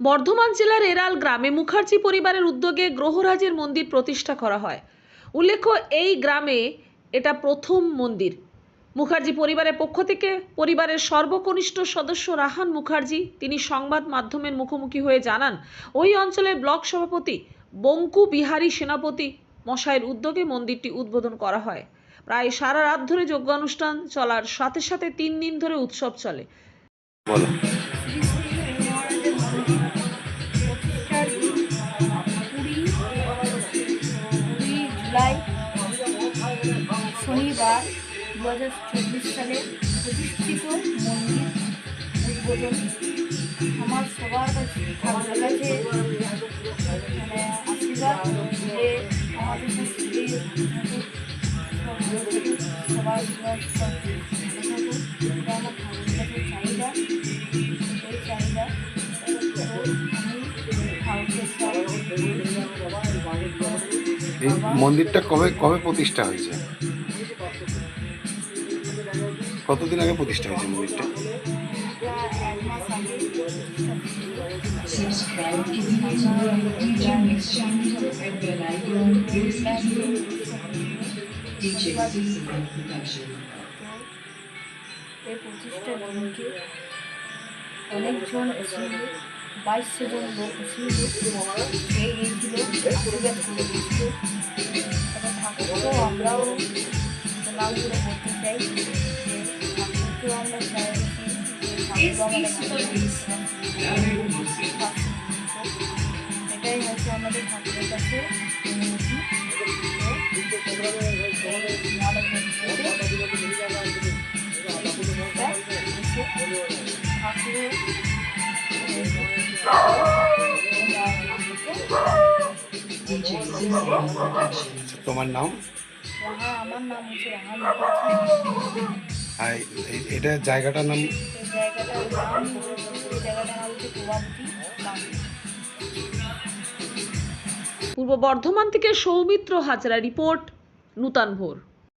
বর্ধমান জেলার এরাল গ্রামে মুখার্জি পরিবারের উদ্যোগে গ্রহরাজের মন্দির প্রতিষ্ঠা করা হয়। উল্লেখ্য, এই গ্রামে এটা প্রথম মন্দির। মুখার্জি পরিবারের পক্ষ থেকে পরিবারের সর্বকনিষ্ঠ সদস্য রাহান মুখার্জি তিনি সংবাদ মাধ্যমের মুখোমুখি হয়ে জানান, ওই অঞ্চলের ব্লক সভাপতি বঙ্কু বিহারী সেনাপতি মশাইয়ের উদ্যোগে মন্দিরটি উদ্বোধন করা হয়। প্রায় সারা রাত ধরে যজ্ঞানুষ্ঠান চলার সাথে সাথে তিন দিন ধরে উৎসব চলে। শনিবার দু হাজার চব্বিশ সালে প্রতিষ্ঠিত মন্দির উদ্বোধন। আমার সবার কাছে ঠাকুরের কাছে মানে আশীর্বাদ যে আমাদের সবার আমার মন্দিরটা কবে কবে প্রতিষ্ঠা হয়েছে? কতদিন আগে প্রতিষ্ঠা হয়েছে মন্দিরটা? অনেকজন বাইশশো জন লোক এসেছিল এই গিয়েছিল, আশীর্বাদ করে দিয়েছিল। এটা ঠাকুরকেও আমরাও প্রণাম করে বলতে চাই যে ঠাকুরকেও আমরা চাই যে ঠাকুর আমাদের এটাই হচ্ছে আমাদের ঠাকুরের কাছে অনুমতি তো এই মানব মন্দিরে ঠাকুরের DJ Season Production. আচ্ছা, তোমার নাম রাহা আমার নাম হচ্ছে রাহা আর এটা জায়গাটার নাম? জায়গাটার নাম জায়গাটার নাম হচ্ছে পূর্ব বর্ধমান থেকে সৌমিত্র হাজরা রিপোর্ট নূতন ভোর।